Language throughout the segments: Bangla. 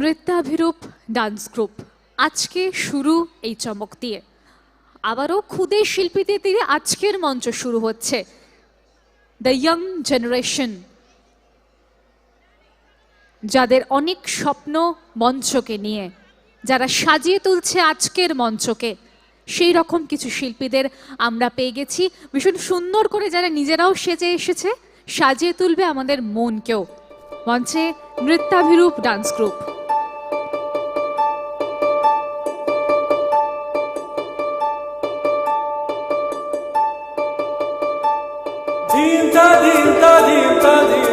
নৃত্যাভিরূপ ডান্স গ্রুপ। আজকে শুরু এই চমক দিয়ে। আবারও খুদে শিল্পীদের দিয়ে আজকের মঞ্চ শুরু হচ্ছে। দ্য ইয়াং জেনারেশন যাদের অনেক স্বপ্ন মঞ্চকে নিয়ে, যারা সাজিয়ে তুলছে আজকের মঞ্চকে, সেই রকম কিছু শিল্পীদের আমরা পেয়ে গেছি। ভীষণ সুন্দর করে যারা নিজেরাও সেজে এসেছে, সাজিয়ে তুলবে আমাদের মনকেও। মঞ্চে Nrityabhirup dance group. tadil tadil tadil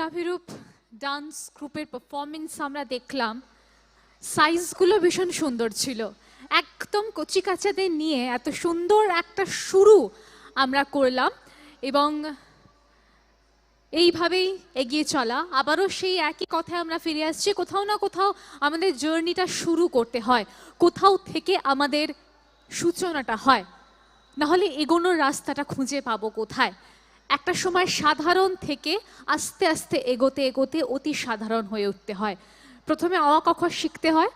Nrityabhirup dance গ্রুপের পারফরমেন্স আমরা দেখলাম। সাইজগুলো ভীষণ সুন্দর ছিল। একদম কচি কাচাদের নিয়ে এত সুন্দর একটা শুরু আমরা করলাম এবং এইভাবেই এগিয়ে চলা। আবারও সেই একই কথায় আমরা ফিরে আসছি। কোথাও না কোথাও আমাদের জার্নিটা শুরু করতে হয়। কোথাও থেকে আমাদের সূচনাটা হয়। নাহলে এগোনোর রাস্তাটা খুঁজে পাবো কোথায়? একটা সময় সাধারণ থেকে আস্তে আস্তে এগোতে এগোতে অতি সাধারণ হয়ে উঠতে হয়। প্রথমে অ, ক, খ শিখতে হয়।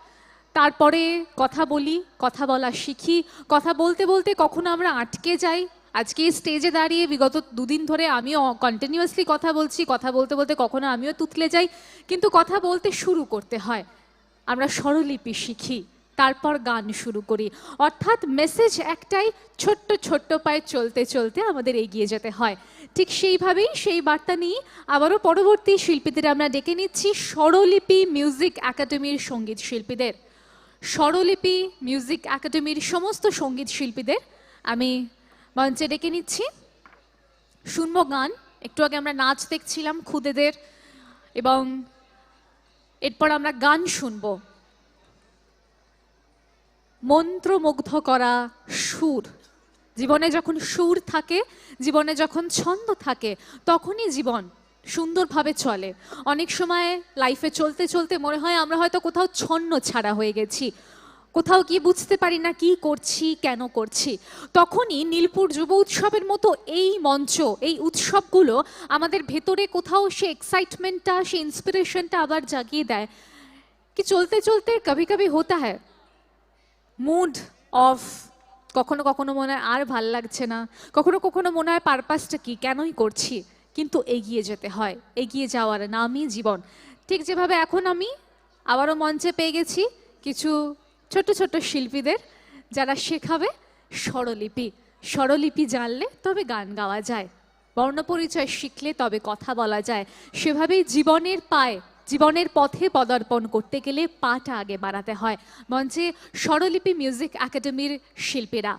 তারপরে কথা বলি, কথা বলা শিখি। কথা বলতে বলতে কখনো আমরা আটকে যাই। আজকে স্টেজে দাঁড়িয়ে বিগত দুদিন ধরে আমিও কন্টিনিউয়াসলি কথা বলছি, কথা বলতে বলতে কখনো আমিও তুতলে যাই। কিন্তু কথা বলতে শুরু করতে হয়। আমরা স্বরলিপি শিখি। তারপর গান শুরু করি। অর্থাৎ মেসেজ একটাই ছোট্ট ছোট্ট পায়ে চলতে চলতে আমাদের এগিয়ে যেতে হয়। ঠিক সেইভাবেই সেই বার্তা নিয়ে আবারও পরবর্তী শিল্পীদের আমরা ডেকে নিচ্ছি স্বরলিপি মিউজিক একাডেমির সংগীত শিল্পীদের। স্বরলিপি মিউজিক একাডেমির সমস্ত সংগীত শিল্পীদের আমি মঞ্চে ডেকে নিচ্ছি। শুনব গান। একটু আগে আমরা নাচ দেখছিলাম খুদেদের এবং এরপর আমরা গান শুনব। মন্ত্রমুগ্ধ করা সুর। জীবনে যখন সুর থাকে, জীবনে যখন ছন্দ থাকে, তখনই জীবন সুন্দরভাবে চলে। অনেক সময় লাইফে চলতে চলতে মনে হয় আমরা হয়তো কোথাও ছন্ন ছাড়া হয়ে গেছি। কোথাও কি বুঝতে পারি না কি করছি, কেন করছি। তখনই নীলপুর যুব উৎসবের মতো এই মঞ্চ, এই উৎসবগুলো আমাদের ভেতরে কোথাও সে এক্সাইটমেন্টটা সে ইন্সপিরেশনটা আবার জাগিয়ে দেয়। কি চলতে চলতে কভি কভি হতা হ্যায়। মুড অফ কখনো কখনো মনে হয় আর ভালো লাগছে না, কখনো কখনো মনে হয় পারপাসটা কি, কেনই করছি, কিন্তু এগিয়ে যেতে হয়, এগিয়ে যাওয়ার নামই জীবন। ঠিক যেভাবে এখন আমি আবারও মঞ্চে পেয়ে গেছি কিছু ছোট ছোট শিল্পীদের, যারা শেখাবে স্বরলিপি। স্বরলিপি জানলে তবে গান গাওয়া যায়, বর্ণপরিচয় শিখলে তবে কথা বলা যায়। সেভাবেই জীবনের পায় জীবনের পথে পদার্পণ করতে গেলে পাটা আগে বাড়াতে হয়। মঞ্চে স্বরলিপি মিউজিক একাডেমির শিল্পীরা।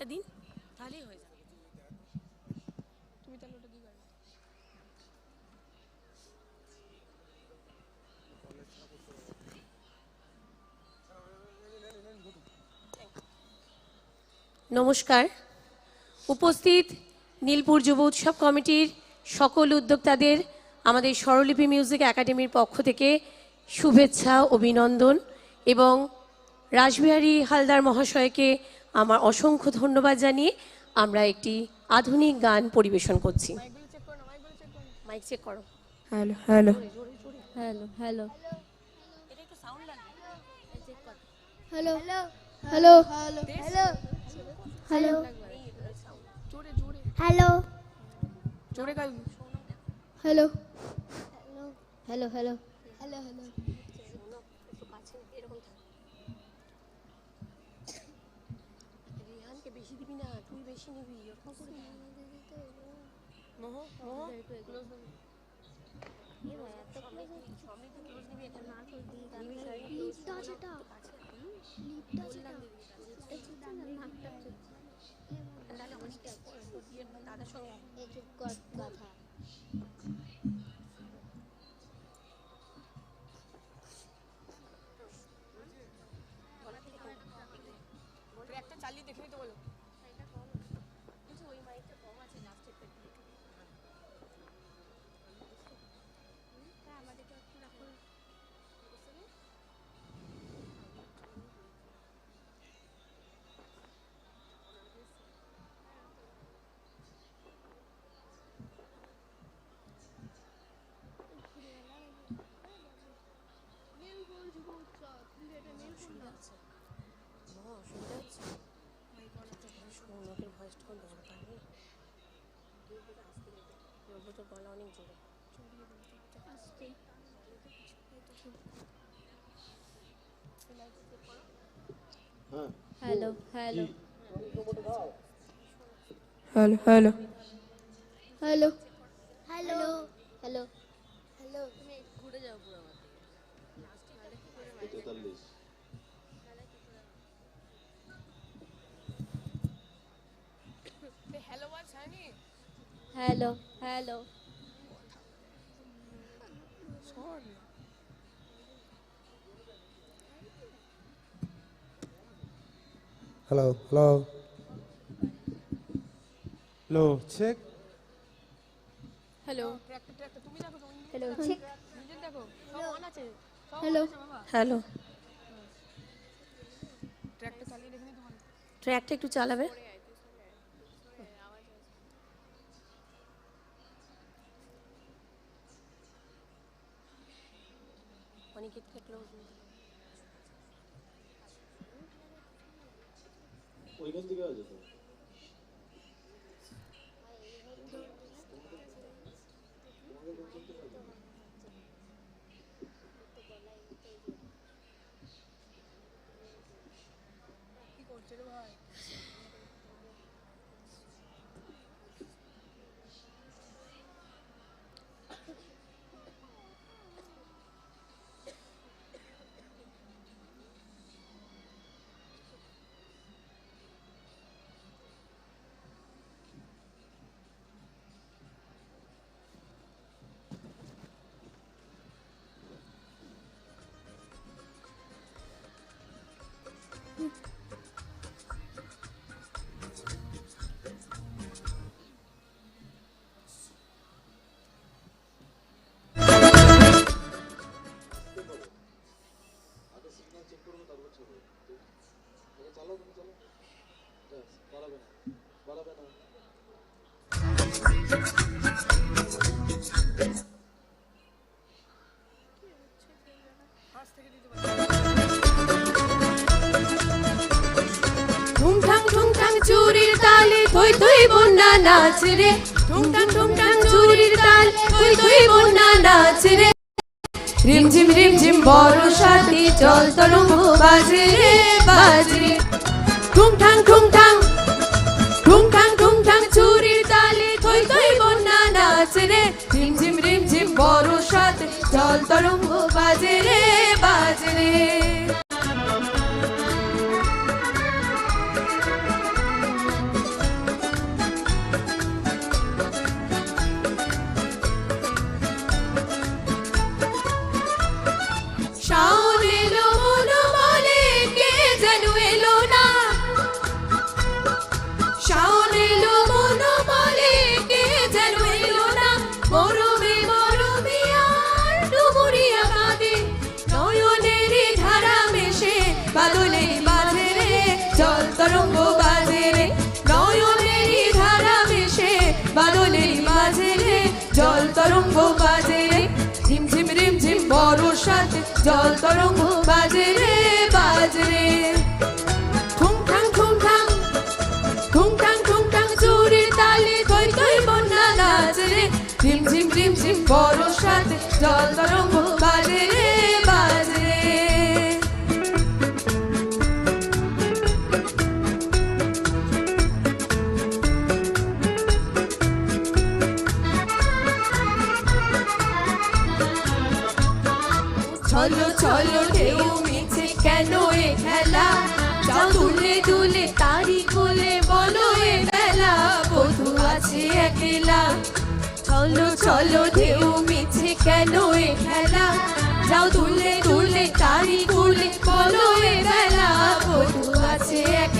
আটটা দিন তাহলেই হয়ে যাবে। নমস্কার। উপস্থিত নীলপুর যুব উৎসব কমিটির সকল উদ্যোক্তাদের আমাদের স্বরলিপি মিউজিক একাডেমির পক্ষ থেকে শুভেচ্ছা অভিনন্দন এবং রাসবিহারী হালদার মহাশয়কে আমার অসংখ্য ধন্যবাদ জানিয়ে আমরা একটি আধুনিক গান পরিবেশন করছি। মাইক চেক করো। Hello hello. Hello hello. Hello hello hello. Hello. Hello. Hello. জোরে hello hello hello. Hello hello. Nasıl uyuyor kızım? Noho, noho. লিপটা যেটা লিপটা যেটা দাদা সঙ্গে কথা hello hello hello hello hello hello hello hello hello বল Shiny hello hello Hello, hello. Hello, check. Hello. Hello, check. Hello. Hello. ট্র্যাকটা একটু চালাবে অনেক ক্লোজ Mm-hmm. ঠুংঠাং ঠুংঠাং চুরির তালে, থই থই বন্যা নাচ রে। ঠুংঠাং ঠুংঠাং চুরির তাল, থই থই বন্যা নাচ রে। রিমঝিম রিমঝিম বর্ষাতে জল তরঙ্গ বাজে রে, বাজে। ঠুংঠাং ঠুংঠাং ঠুংঠাং জল তরঙ্গ বাজে রে বাজে রে। ঠুং ঠাং ঠুং ঠাং ঠুং ঠাং ঠুং ঠাং চুরির তালে কই কই বন্যা নাচ রে। ঝিম ঝিম ঝিম ঝিম বড় সাথে জল তরঙ্গ বাজে রে। দুলে তারি কোলে বলো এ বেলা, বধু আছে একলা। চলো চলো, ঢেউ মিছে কেন এ খেলা? যাও তুলে তুলে তারি কোলে বলো এ বেলা, বধু আছে একলা।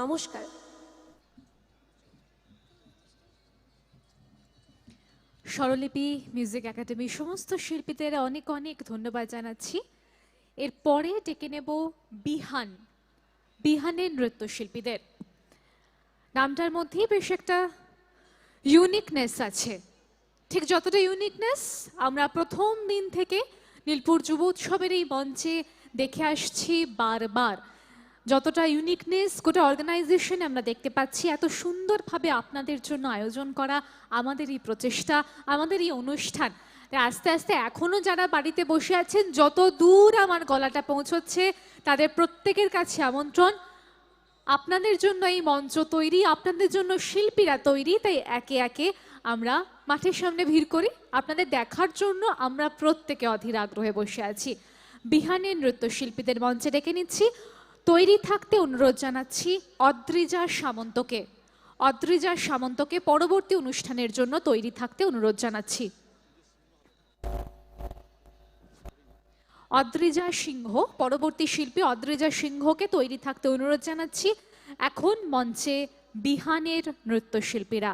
নমস্কার। স্বরলিপি, মিউজিক একাডেমির সমস্ত শিল্পীদের অনেক অনেক ধন্যবাদ জানাচ্ছি। এরপরে ডেকে নেব বিহান, বিহানের নৃত্যশিল্পীদের। নামটার মধ্যেই বেশ একটা ইউনিকনেস আছে। ঠিক যতটা ইউনিকনেস আমরা প্রথম দিন থেকে নীলপুর যুব উৎসবের এই মঞ্চে দেখে আসছি বারবার। যতটা ইউনিকনেস গোটা অর্গানাইজেশনে আমরা দেখতে পাচ্ছি, এত সুন্দরভাবে আপনাদের জন্য আয়োজন করা আমাদের এই প্রচেষ্টা, আমাদের এই অনুষ্ঠান। আস্তে আস্তে এখনও যারা বাড়িতে বসে আছেন, যত দূর আমার গলাটা পৌঁছচ্ছে, তাদের প্রত্যেকের কাছে আমন্ত্রণ। আপনাদের জন্য এই মঞ্চ তৈরি, আপনাদের জন্য শিল্পীরা তৈরি, তাই একে একে আমরা মাঠের সামনে ভিড় করি। আপনাদের দেখার জন্য আমরা প্রত্যেকে অধীর আগ্রহে বসে আছি। বিহানের নৃত্যশিল্পীদের মঞ্চে ডেকে নিচ্ছি। তৈরি থাকতে অনুরোধ জানাচ্ছি অদ্রিজা সামন্তকে। অদ্রিজা সামন্তকে পরবর্তী অনুষ্ঠানের জন্য তৈরি থাকতে অনুরোধ জানাচ্ছি। অদ্রিজা সিংহ, পরবর্তী শিল্পী অদ্রিজা সিংহকে তৈরি থাকতে অনুরোধ জানাচ্ছি। এখন মঞ্চে বিহানের নৃত্যশিল্পীরা।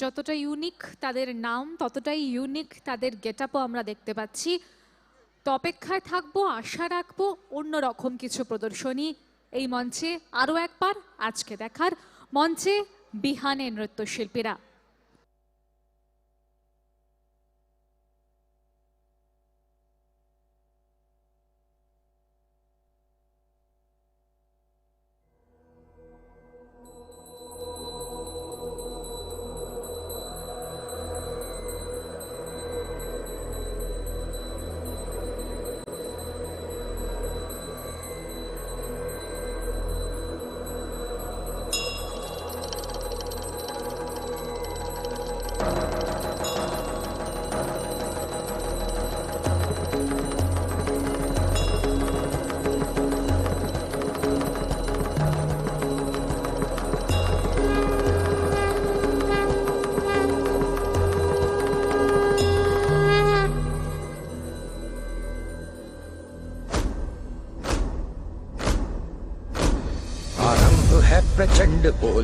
যতটা ইউনিক তাদের নাম, ততটাই ইউনিক তাদের গেট আমরা দেখতে পাচ্ছি। তো অপেক্ষায় থাকব, আশা রাখব, অন্যরকম কিছু প্রদর্শনী এই মঞ্চে। আরও একবার আজকে দেখার মঞ্চে বিহানে নৃত্যশিল্পীরা।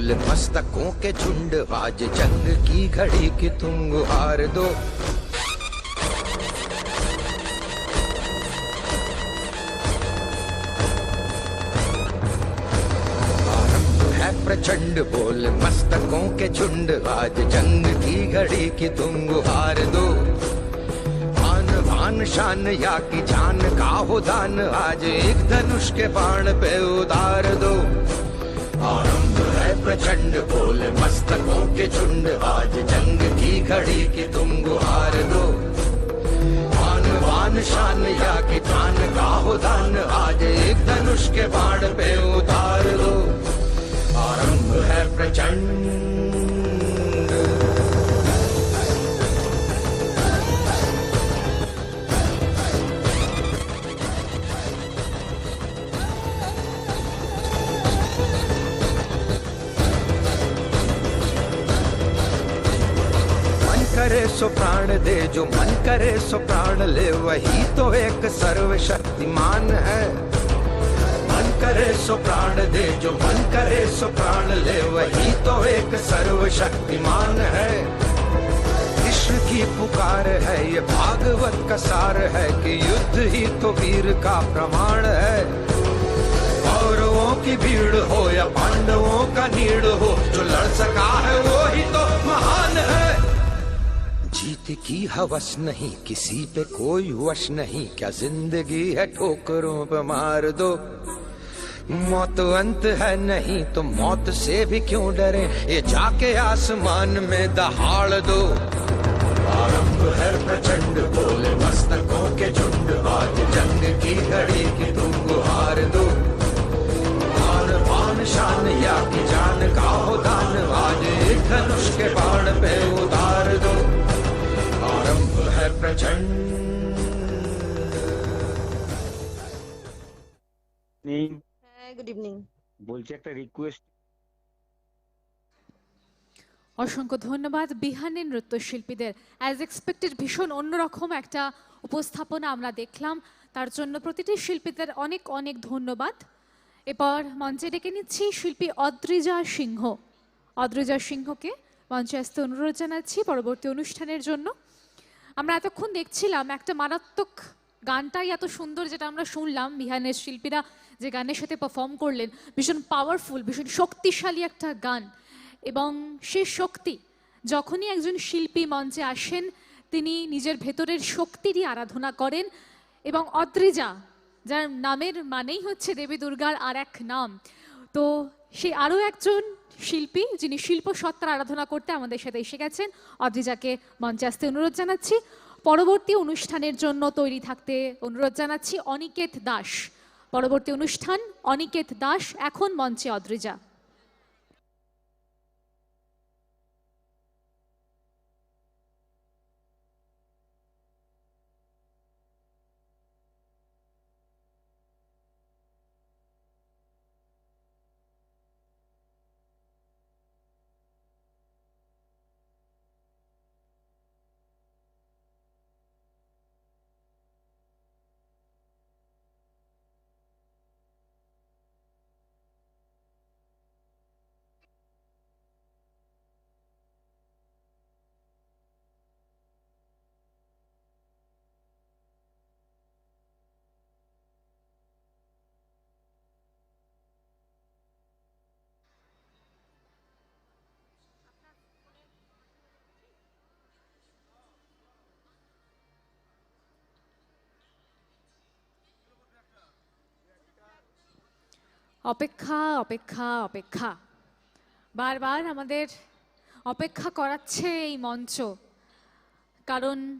प्रचंड मस्तकों के झुंड, आज जंग की घड़ी की तुम गुहार दो। प्रचंड, बोल मस्तकों के झुंड, आज जंग की घड़ी की तुम गुहार दो। आन भान शान या की जान का हो दान, आज एक धनुष के बाण पे उतार दो। प्रचंड बोल मस्तकों के झुंड। आज जंग की घड़ी की तुम गुहार दो। आन वान शान या कि जान का हो दान, आज एक धनुष के बाण पे उतार दो। आरंभ है प्रचंड करे सो प्राण दे, जो मन करे सो प्राण ले, वही तो एक सर्वशक्तिमान है। मन करे सो प्राण दे, जो मन करे सो प्राण ले, वही तो एक सर्वशक्तिमान है। विश्व की पुकार है, ये भागवत का सार है, कि युद्ध ही तो वीर का प्रमाण है। कौरवों की भीड़ हो या पांडवों का नीड़ हो, जो लड़ सका है वो जीत की हवस नहीं, किसी पे कोई वश नहीं। क्या ज़िंदगी है ठोकरों पे मार दो। मौत अंत है नहीं तो मौत से भी क्यों डरे? ये जाके आसमान में दहाड़ दो। आरंभ है प्रचंड, बोले मस्तकों के झुंड। आज जंग की घड़ी की तुम गुहार दो। आन पान शान या की जान का हो दान। आज धनुष के बाण पे उतार হ্যাঁ গুড ইভিনিং বলছি একটা রিকোয়েস্ট অসংখ্য ধন্যবাদ বিহানের নৃত্যশিল্পীদের। অ্যাজ এক্সপেক্টেড ভীষণ অন্যরকম একটা উপস্থাপনা আমরা দেখলাম। তার জন্য প্রতিটি শিল্পীদের অনেক অনেক ধন্যবাদ। এরপর মঞ্চে ডেকে নিচ্ছি শিল্পী অদ্রিজা সিংহ। অদ্রিজা সিংহকে মঞ্চে আসতে অনুরোধ জানাচ্ছি। পরবর্তী অনুষ্ঠানের জন্য আমরা এতক্ষণ দেখছিলাম একটা মারাত্মক গানটাই এত সুন্দর যেটা আমরা শুনলাম বিহানের শিল্পীরা যে গানের সাথে পারফর্ম করলেন। ভীষণ পাওয়ারফুল ভীষণ শক্তিশালী একটা গান। এবং সে শক্তি, যখনই একজন শিল্পী মঞ্চে আসেন, তিনি নিজের ভেতরের শক্তিরই আরাধনা করেন এবং অদ্রিজা, যার নামের মানেই হচ্ছে দেবী দুর্গার আর এক নাম। তো সে আরও একজন শিল্পী যিনি শিল্প সত্তার আরাধনা করতে আমাদের সাথে এসে গেছেন, অদ্রিজাকে মঞ্চে আসতে অনুরোধ জানাচ্ছি। পরবর্তী অনুষ্ঠানের জন্য তৈরি থাকতে অনুরোধ জানাচ্ছি অনিকেত দাস। পরবর্তী অনুষ্ঠান অনিকেত দাস, এখন মঞ্চে অদ্রিজা। অপেক্ষা অপেক্ষা অপেক্ষা। বারবার আমাদের অপেক্ষা করাচ্ছে এই মঞ্চ। কারণ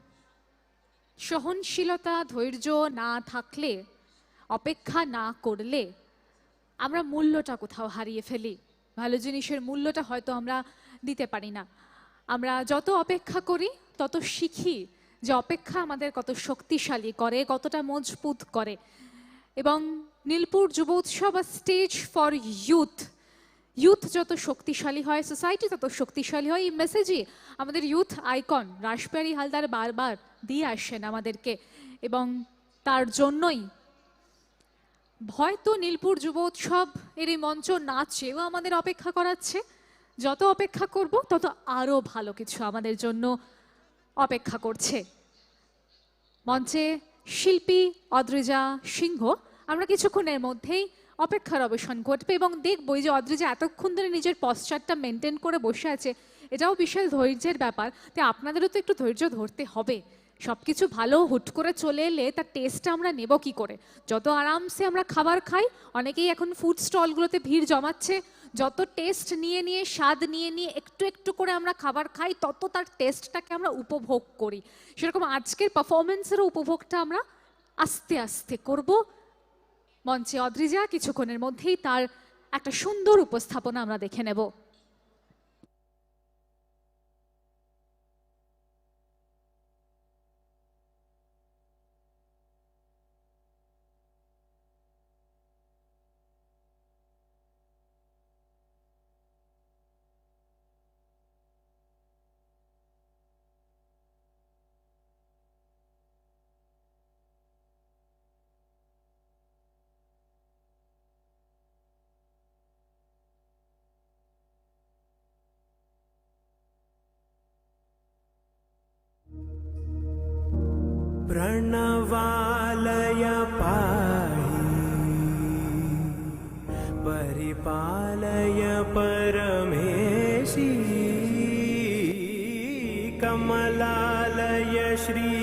সহনশীলতা, ধৈর্য না থাকলে, অপেক্ষা না করলে আমরা মূল্যটা কোথাও হারিয়ে ফেলি। ভালো জিনিসের মূল্যটা হয়তো আমরা দিতে পারি না। আমরা যত অপেক্ষা করি, তত শিখি যে অপেক্ষা আমাদের কত শক্তিশালী করে, কতটা মজবুত করে। এবং নীলপুর যুব উৎসব স্টেজ ফর ইউথ ইউথ যত শক্তিশালী হয় সোসাইটি তত শক্তিশালী হয়, এই মেসেজই আমাদের ইউথ আইকন রাসবিহারী হালদার বারবার দিয়ে আসেন আমাদেরকে। এবং তার জন্যই হয়তো নীলপুর যুব উৎসব, এর এই মঞ্চ না চেয়েও আমাদের অপেক্ষা করাচ্ছে। যত অপেক্ষা করব, তত আরও ভালো কিছু আমাদের জন্য অপেক্ষা করছে। মঞ্চে শিল্পী অদ্রিজা সিংহ আমরা কিছুক্ষণের মধ্যেই অপেক্ষার অবসান ঘটবে এবং দেখব যে অদ্রিজা এতক্ষণ ধরে নিজের পশ্চারটা মেনটেন করে বসে আছে, এটাও বিশাল ধৈর্যের ব্যাপার। তাই আপনাদেরও তো একটু ধৈর্য ধরতে হবে। সব কিছু ভালো হুট করে চলে এলে তার টেস্টটা আমরা নেব কি করে? যত আরামসে আমরা খাবার খাই, অনেকেই এখন ফুড স্টলগুলোতে ভিড় জমাচ্ছে। যত টেস্ট নিয়ে নিয়ে, স্বাদ নিয়ে নিয়ে একটু একটু করে আমরা খাবার খাই, তত তার টেস্টটাকে আমরা উপভোগ করি। সেরকম আজকের পারফরমেন্সেরও উপভোগটা আমরা আস্তে আস্তে করব। মঞ্চে অদ্রিজা কিছুক্ষণের মধ্যেই তার একটা সুন্দর উপস্থাপনা আমরা দেখে নেব। प्रणवालय पाहि। परिपालय परमेशी। कमलालय श्री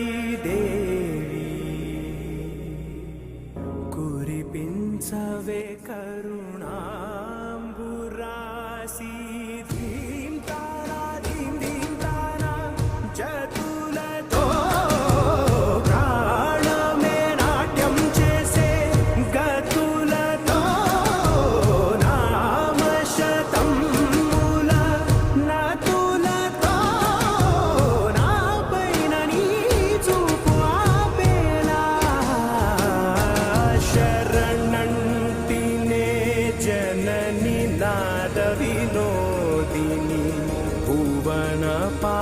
विनोदिनी भुवन पा